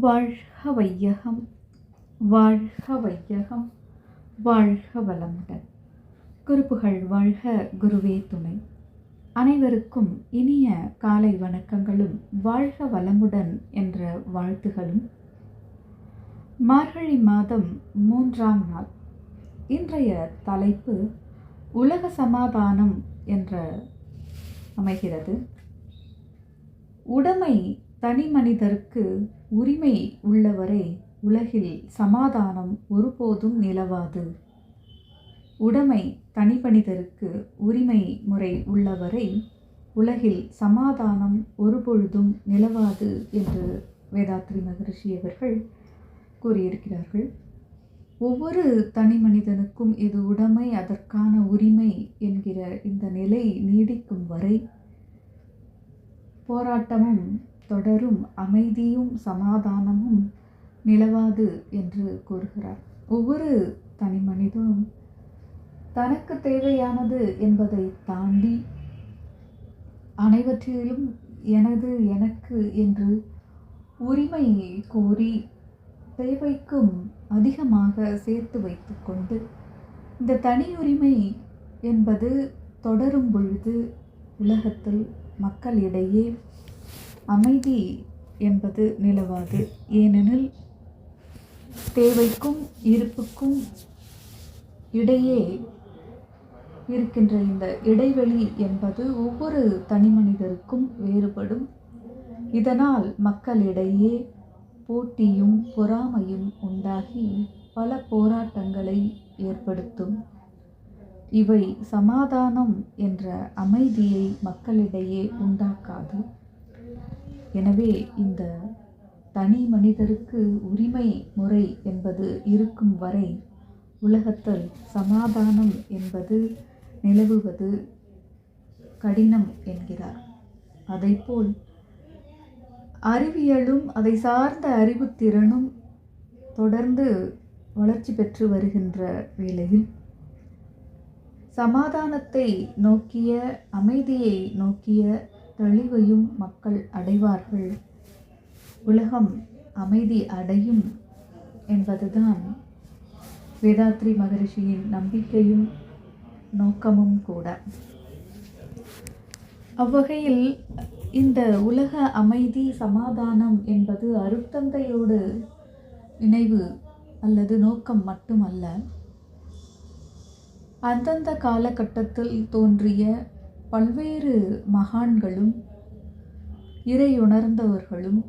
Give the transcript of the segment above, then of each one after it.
வாழ்க வையகம் வாழ்க வையகம் வாழ்க வளமுடன் குருப்புகள் வாழ்க குருவே துணை. அனைவருக்கும் இனிய காலை வணக்கங்களும் வாழ்க வளமுடன் என்ற வாழ்த்துகளும். மார்கழி மாதம் மூன்றாம் நாள். இன்றைய தலைப்பு உலக சமாதானம் என்ற அமைகிறது. உடைமை தனி மனிதருக்கு உரிமை உள்ளவரை உலகில் சமாதானம் ஒருபோதும் நிலவாது. உடைமை தனி மனிதருக்கு உரிமை முறை உள்ளவரை உலகில் சமாதானம் ஒருபொழுதும் நிலவாது என்று வேதாத்ரி மகரிஷி அவர்கள் கூறியிருக்கிறார்கள். ஒவ்வொரு தனி மனிதனுக்கும் இது உடைமை அதற்கான உரிமை என்கிற இந்த நிலை நீடிக்கும் வரை போராட்டமும் தொடரும் அமைதியும் சமாதானமும் நிலவாது என்று கூறுகிறார். ஒவ்வொரு தனி மனிதனும் தனக்கு தேவையானது என்பதை தாண்டி அனைவற்றிலும் எனது எனக்கு என்று உரிமை கோரி தேவைக்கும் அதிகமாக சேர்த்து வைத்துக்கொண்டு இந்த தனியுரிமை என்பது தொடரும் பொழுது உலகத்தில் மக்களிடையே அமைதி என்பது நிலவாது. ஏனெனில் தேவைக்கும் இருப்புக்கும் இடையே இருக்கின்ற இந்த இடைவெளி என்பது ஒவ்வொரு தனி மனிதருக்கும் வேறுபடும். இதனால் மக்களிடையே போட்டியும் பொறாமையும் உண்டாகி பல போராட்டங்களை ஏற்படுத்தும். இவை சமாதானம் என்ற அமைதியை மக்களிடையே உண்டாக்காது. எனவே இந்த தனி மனிதருக்கு உரிமை முறை என்பது இருக்கும் வரை உலகத்தில் சமாதானம் என்பது நிலவுவது கடினம் என்கிறார். அதைப்போல் அறிவியலும் அதை சார்ந்த அறிவுத்திறனும் தொடர்ந்து வளர்ச்சி பெற்று வருகின்ற வேளையில் சமாதானத்தை நோக்கிய அமைதியை நோக்கிய தெளிவையும் மக்கள் அடைவார்கள். உலகம் அமைதி அடையும் என்பதுதான் வேதாத்ரி மகரிஷியின் நம்பிக்கையும் நோக்கமும் கூட. அவ்வகையில் இந்த உலக அமைதி சமாதானம் என்பது அருத்தந்தையோடு நினைவு அல்லது நோக்கம் மட்டுமல்ல அந்தந்த காலகட்டத்தில் தோன்றிய பல்வேறு மகான்களும் இறையுணர்ந்தவர்களும்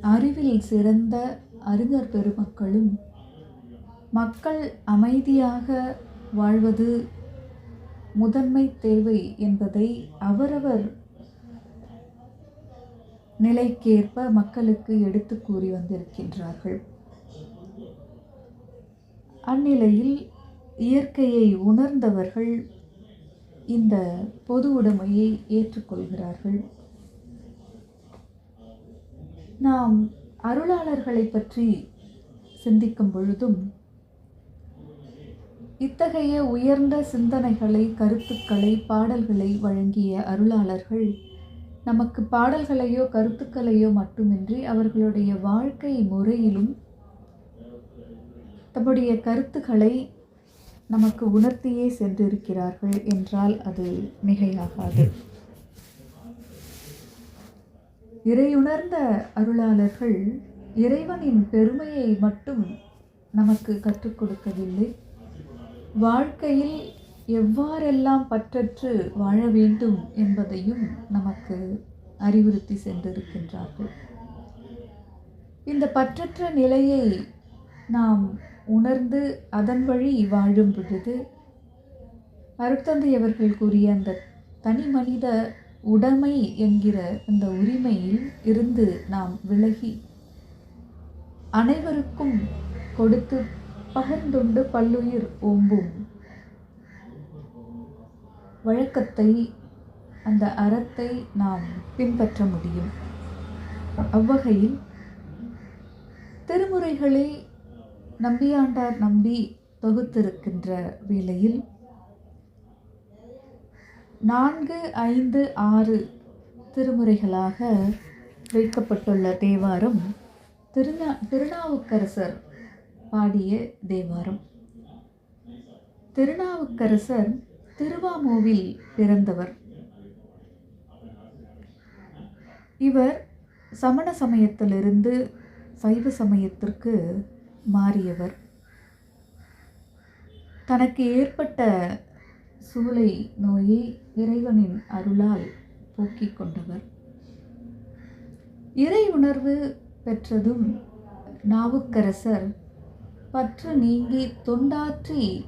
அறிவில் சிறந்த அறிஞர் பெருமக்களும் மக்கள் அமைதியாக வாழ்வது முதன்மை தேவை என்பதை அவரவர் நிலைக்கேற்ப மக்களுக்கு எடுத்து கூறி வந்திருக்கின்றார்கள். அந்நிலையில் இயற்கையை உணர்ந்தவர்கள் இந்த பொது உடைமையை ஏற்றுக்கொள்கிறார்கள். நாம் அருளாளர்களை பற்றி சிந்திக்கும் பொழுதும் இத்தகைய உயர்ந்த சிந்தனைகளை கருத்துக்களை பாடல்களை வழங்கிய அருளாளர்கள் நமக்கு பாடல்களையோ கருத்துக்களையோ மட்டுமின்றி அவர்களுடைய வாழ்க்கை முறையிலும் தம்முடைய கருத்துக்களை நமக்கு உணர்த்தியே சென்றிருக்கிறார்கள் என்றால் அது மிகையாகாது. இறையுணர்ந்த அருளாளர்கள் இறைவனின் பெருமையை மட்டும் நமக்கு கற்றுக் கொடுக்கவில்லை. வாழ்க்கையில் எவ்வாறெல்லாம் பற்றற்று வாழ வேண்டும் என்பதையும் நமக்கு அறிவுறுத்தி சென்றிருக்கின்றார்கள். இந்த பற்றற்ற நிலையை நாம் உணர்ந்து அதன் வழி வாழும் பொழுது அருட்தந்தை அவர்கள் கூறிய அந்த தனி மனித உடைமை என்கிற அந்த உரிமையில் இருந்து நாம் விலகி அனைவருக்கும் கொடுத்து பகிர்ந்துண்டு பல்லுயிர் ஓம்பும் வழக்கத்தை அந்த அறத்தை நாம் பின்பற்ற முடியும். அவ்வகையில் திருமுறைகளை நம்பியாண்டார் நம்பி தொகுத்திருக்கின்ற வேளையில் நான்கு ஐந்து ஆறு திருமுறைகளாக வைக்கப்பட்டுள்ள தேவாரம் திருநா திருநாவுக்கரசர் பாடிய தேவாரம். திருநாவுக்கரசர் திருவாமூவில் பிறந்தவர். இவர் சமண சமயத்திலிருந்து சைவ சமயத்திற்கு மாறியவர். தனக்கு ஏற்பட்ட சூளை நோயை இறைவனின் அருளால் போக்கிக் கொண்டவர். இறை உணர்வு பெற்றதும் நாவுக்கரசர் பற்று நீங்கி தொண்டாற்றி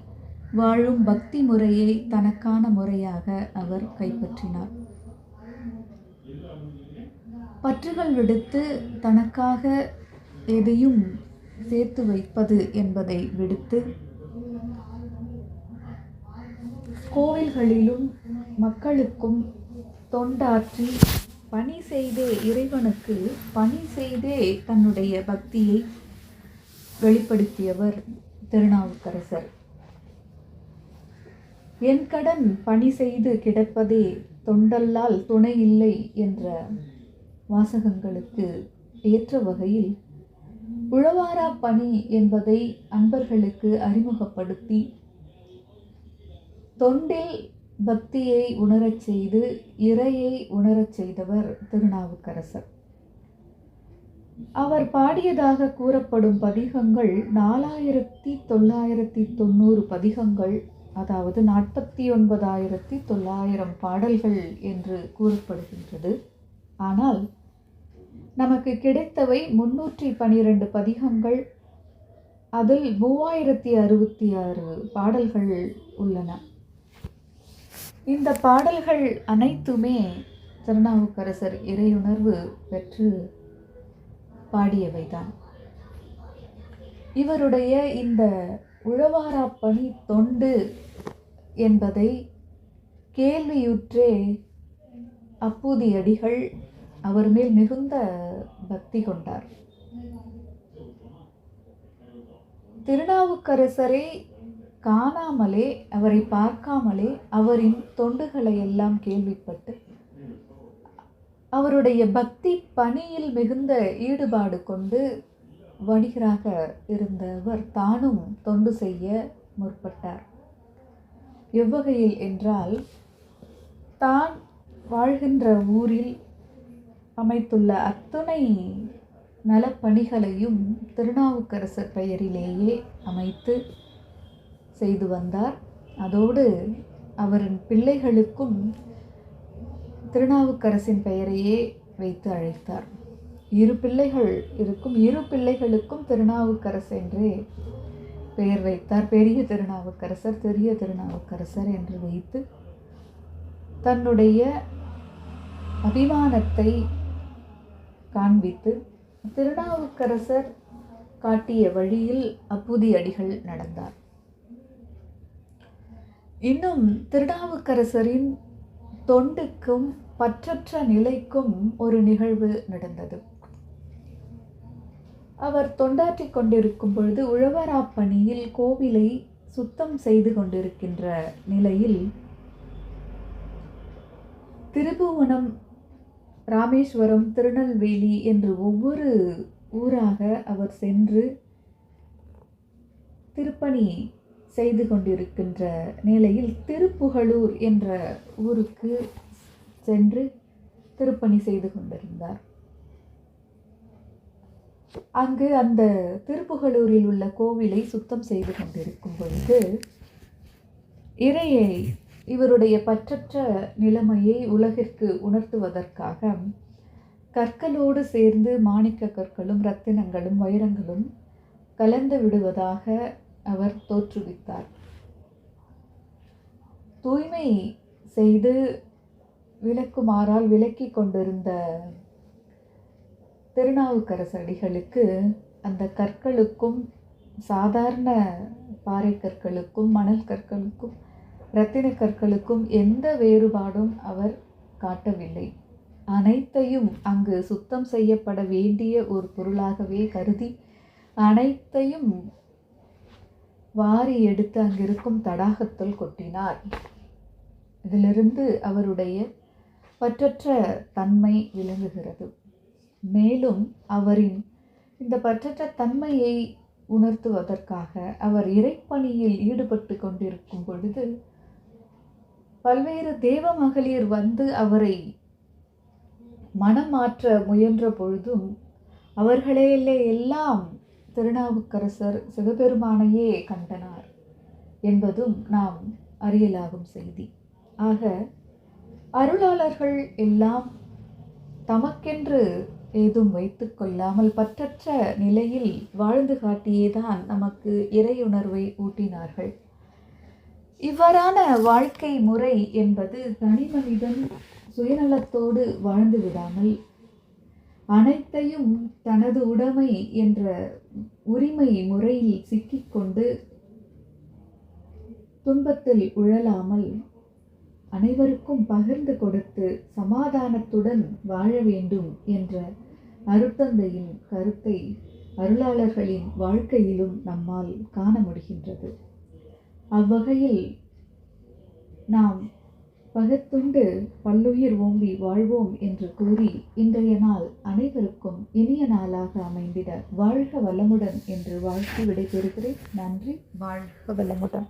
வாழும் பக்தி முறையை தனக்கான முறையாக அவர் கைப்பற்றினார். பற்றுகள் விடுத்து தனக்காக எதையும் சேர்த்து வைப்பது என்பதை விடுத்து கோவில்களிலும் மக்களுக்கும் தொண்டாற்றி பணி செய்தே இறைவனுக்கு பணி செய்தே தன்னுடைய பக்தியை வெளிப்படுத்தியவர் திருநாவுக்கரசர். என் கடன் பணி செய்து கிடப்பதே தொண்டல்லால் துணை இல்லை என்ற வாசகங்களுக்கு ஏற்ற வகையில் உழவாரா பணி என்பதை அன்பர்களுக்கு அறிமுகப்படுத்தி தொண்டில் பக்தியை உணரச் செய்து இறையை உணரச் செய்தவர் திருநாவுக்கரசர். அவர் பாடியதாக கூறப்படும் பதிகங்கள் நாலாயிரத்தி தொள்ளாயிரத்தி தொண்ணூறு பதிகங்கள் அதாவது நாற்பத்தி ஒன்பதாயிரத்தி தொள்ளாயிரம் பாடல்கள் என்று கூறப்படுகின்றது. ஆனால் நமக்கு கிடைத்தவை முன்னூற்றி பனிரெண்டு பதிகங்கள். அதில் மூவாயிரத்தி அறுபத்தி ஆறு பாடல்கள் உள்ளன. இந்த பாடல்கள் அனைத்துமே திருநாவுக்கரசர் இறையுணர்வு பெற்று பாடியவைதான். இவருடைய இந்த உழவாரா பணி தொண்டு என்பதை கேள்வியுற்றே அப்பூதியடிகள் அவர் மேல் மிகுந்த பக்தி கொண்டார். திருநாவுக்கரசரை காணாமலே அவரை பார்க்காமலே அவரின் தொண்டுகளை எல்லாம் கேள்விப்பட்டு அவருடைய பக்தி பணியில் மிகுந்த ஈடுபாடு கொண்டு வணிகராக இருந்தவர் தானும் தொண்டு செய்ய முற்பட்டார். எவ்வகையில் என்றால் தான் வாழ்கின்ற ஊரில் அமைத்துள்ள அத்துணை நலப்பணிகளையும் திருநாவுக்கரசர் பெயரிலேயே அமைத்து செய்து வந்தார். அதோடு அவரின் பிள்ளைகளுக்கும் திருநாவுக்கரசின் பெயரையே வைத்து அழைத்தார். இரு பிள்ளைகள் இருக்கும் இரு பிள்ளைகளுக்கும் திருநாவுக்கரசு என்றே பெயர் வைத்தார். பெரிய திருநாவுக்கரசர் பெரிய திருநாவுக்கரசர் என்று வைத்து தன்னுடைய அபிமானத்தை காண்பித்து திருநாவுக்கரசர் காட்டிய வழியில் அப்புதி அடிகள் நடந்தார். இன்னும் திருநாவுக்கரசரின் தொண்டுக்கும் பற்றற்ற நிலைக்கும் ஒரு நிகழ்வு நடந்தது. அவர் தொண்டாற்றிக் கொண்டிருக்கும் பொழுது உழவரா பணியில் கோவிலை சுத்தம் செய்து கொண்டிருக்கின்ற நிலையில் திருபுவனம் ராமேஸ்வரம் திருநெல்வேலி என்று ஒவ்வொரு ஊராக அவர் சென்று திருப்பணி செய்து கொண்டிருக்கின்ற நிலையில் திருப்புகழூர் என்ற ஊருக்கு சென்று திருப்பணி செய்து கொண்டிருந்தார். அங்கு அந்த திருப்புகளூரில் உள்ள கோவிலை சுத்தம் செய்து கொண்டிருக்கும் பொழுது இறையை இவருடைய பற்றற்ற நிலைமையை உலகிற்கு உணர்த்துவதற்காக கற்களோடு சேர்ந்து மாணிக்க கற்களும் ரத்தினங்களும் வைரங்களும் கலந்து விடுவதாக அவர் தோற்றுவித்தார். தூய்மை செய்து விளக்குமாறால் விளக்கி கொண்டிருந்த திருநாவுக்கரசடிகளுக்கு அந்த கற்களுக்கும் சாதாரண பாறை கற்களுக்கும் மணல் கற்களுக்கும் இரத்தின கற்களுக்கும் எந்த வேறுபாடும் அவர் காட்டவில்லை. அனைத்தையும் அங்கு சுத்தம் செய்யப்பட வேண்டிய ஒரு பொருளாகவே கருதி அனைத்தையும் வாரி எடுத்து அங்கிருக்கும் தடாகத்தில் கொட்டினார். இதிலிருந்து அவருடைய பற்றற்ற தன்மை விளங்குகிறது. மேலும் அவரின் இந்த பற்றற்ற தன்மையை உணர்த்துவதற்காக அவர் இறைப்பணியில் ஈடுபட்டு கொண்டிருக்கும் பொழுது பல்வேறு தேவ மகளிர் வந்து அவரை மனமாற்ற முயன்ற பொழுதும் அவர்களே எல்லாம் திருநாவுக்கரசர் சிவபெருமானையே கண்டனார் என்பதும் நாம் அறியலாகும் செய்தி. ஆக அருளாளர்கள் எல்லாம் தமக்கென்று ஏதும் வைத்து கொள்ளாமல் பற்றற்ற நிலையில் வாழ்ந்து காட்டியேதான் நமக்கு இறையுணர்வை ஊட்டினார்கள். இவ்வாறான வாழ்க்கை முறை என்பது தனி மனிதன் சுயநலத்தோடு வாழ்ந்து விடாமல் அனைத்தையும் தனது உடைமை என்ற உரிமை முறையில் சிக்கிக்கொண்டு துன்பத்தில் உழலாமல் அனைவருக்கும் பகிர்ந்து கொடுத்து சமாதானத்துடன் வாழ வேண்டும் என்ற அருத்தந்தையின் கருத்தை அருளாளர்களின் வாழ்க்கையிலும் நம்மால் காண முடிகின்றது. அவ்வகையில் நாம் பகத்துண்டு பல்லுயிர் ஓம்பி வாழ்வோம் என்று கூறி இன்றைய நாள் அனைவருக்கும் இனிய நாளாக அமைந்திட வாழ்க வளமுடன் என்று வாழ்த்து விடைபெறுகிறேன். நன்றி. வாழ்க வளமுடன்.